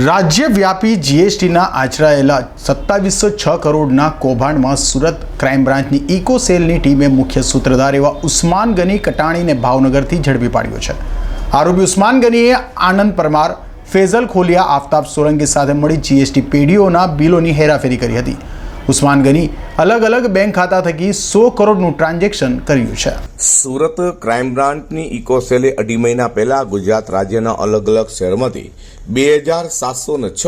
રાજ્યવ્યાપી જીએસટીના આચરાયેલા સત્તાવીસો છ કરોડના કૌભાંડમાં સુરત ક્રાઇમ બ્રાન્ચની ઇકો સેલની ટીમે મુખ્ય સૂત્રધાર એવા ઉસ્માન ગની કટાણીને ભાવનગરથી ઝડપી પાડ્યો છે. આરોપી ઉસ્માન ગનીએ આનંદ પરમાર, ફેઝલ ખોલિયા, આફતાબ સોલંકી સાથે મળી જીએસટી પેઢીઓના બિલોની હેરાફેરી કરી હતી. ઉસ્માન ગની અલગ અલગ બેંક ખાતા થકી સો કરોડનું ટ્રાન્ઝેક્શન કર્યું છે. સુરત ક્રાઇમ બ્રાન્ચની ઇકોસેલે અઢી મહિના પહેલા ગુજરાત રાજ્યના અલગ અલગ શહેરમાંથી બે હજાર સાતસો ને છ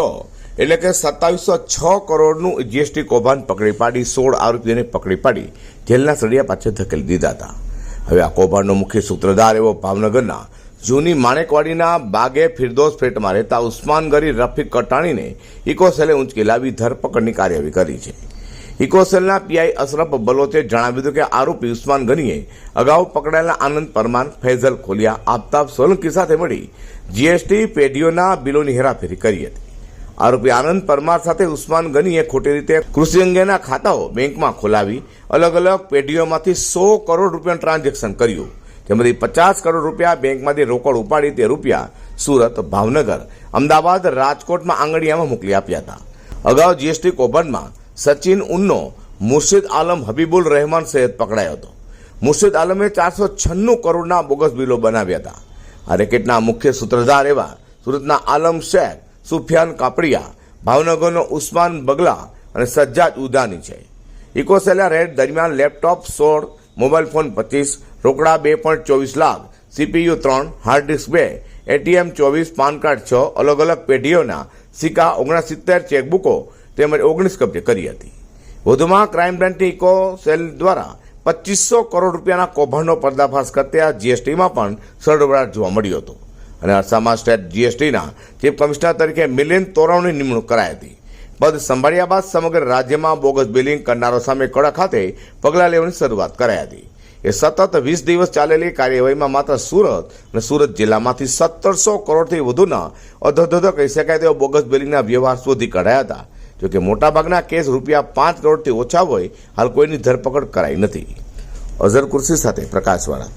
એટલે કે સત્તાવીસો છ કરોડનું જીએસટી કૌભાંડ પકડી પાડી, સોળ આરોપીઓને પકડી પાડી, જેલના સળિયા પાછળ ધકેલી દીધા હતા. હવે આ કૌભાંડનો મુખ્ય સૂત્રધાર એવો ભાવનગરના જૂની માણેકવાડીના બાગે ફિરદોસ ફેટમાં રહેતા ઉસ્માન ગરી રફીક કટાણીને ઇકોસેલે ઉંચકી લાવી ધરપકડની કાર્યવાહી કરી છે. ઇકોસેલના પીઆઈ અશરફ બલોચે જણાવ્યું હતું કે આરોપી ઉસ્માન ગનીએ અગાઉ પકડાયેલા આનંદ પરમાર, ફૈઝલ ખોલિયા, આફતાબ સોલંકી સાથે મળી જીએસટી પેઢીઓના બિલોની હેરાફેરી કરી હતી. આરોપી આનંદ પરમાર સાથે ઉસ્માન ગનીએ ખોટી રીતે કૃષિ અંગેના ખાતાઓ બેંકમાં ખોલાવી અલગ અલગ પેઢીઓમાંથી સો કરોડ રૂપિયાનું ટ્રાન્ઝેક્શન કર્યું. જેમાંથી પચાસ કરોડ રૂપિયા બેંકમાંથી રોકડ ઉપાડી તે રૂપિયા સુરત ભાવનગર, અમદાવાદ રાજકોટમાં આંગળીયામાં મોકલી આપ્યા હતા. અગાઉ જીએસટી કૌભાંડમાં સચિન ઉન્નો, મુર્શિદ આલમ, હબીબુલ રહેમાન સૈયદ પકડાયો હતો. મુર્શિદ આલમે ચારસો છન્નું કરોડના બોગસ બિલો બનાવ્યા હતા. આ રેકેટના મુખ્ય સૂત્રધાર એવા સુરતના આલમ શેખ સુફિયાન કાપડિયા, ભાવનગરનો ઉસ્માન બગલા અને સજ્જાદ ઉદાની છે. ઇકોસેલા રેડ દરમિયાન લેપટોપ સોળ મોબાઈલ ફોન પચીસ, રોકડા બે પોઈન્ટ ચોવીસ લાખ સીપીયુ ત્રણ હાર્ડ ડિસ્ક બે એટીએમ ચોવીસ, પાન કાર્ડ છ, અલગ અલગ પેઢીઓના સિક્કા ઓગણસિત્તેર ચેકબુકો તેમજ ઓગણીસ કબજે કરી હતી. વધુમાં ક્રાઇમ બ્રાન્ચની ઇકો સેલ દ્વારા પચીસો કરોડ રૂપિયાના કૌભાંડનો પર્દાફાશ કરતા જીએસટીમાં પણ સરળવડાટ જોવા મળ્યો હતો. અને અરસામાં સ્ટેટ જીએસટીના ચીફ કમિશનર તરીકે મિલિંદ તોરવની નિમણૂક કરાઈ હતી. પદ સંભાળ્યા બાદ સમગ્ર રાજ્યમાં બોગસ બિલિંગ કરનારો સામે કડક ખાતે પગલાં લેવાની શરૂઆત કરાઈ હતી. એ સતત વીસ દિવસ ચાલેલી કાર્યવાહીમાં માત્ર સુરત અને સુરત જિલ્લામાંથી સત્તરસો કરોડથી વધુના અધધધ કહી શકાય તેવા બોગસ બિલિંગના વ્યવહાર શોધી કઢાયા હતા. જોકે મોટાભાગના કેસ રૂપિયા પાંચ કરોડથી ઓછા હોય હાલ કોઈની ધરપકડ કરાઈ નથી. અઝર કુર્સી સાથે પ્રકાશવાળા.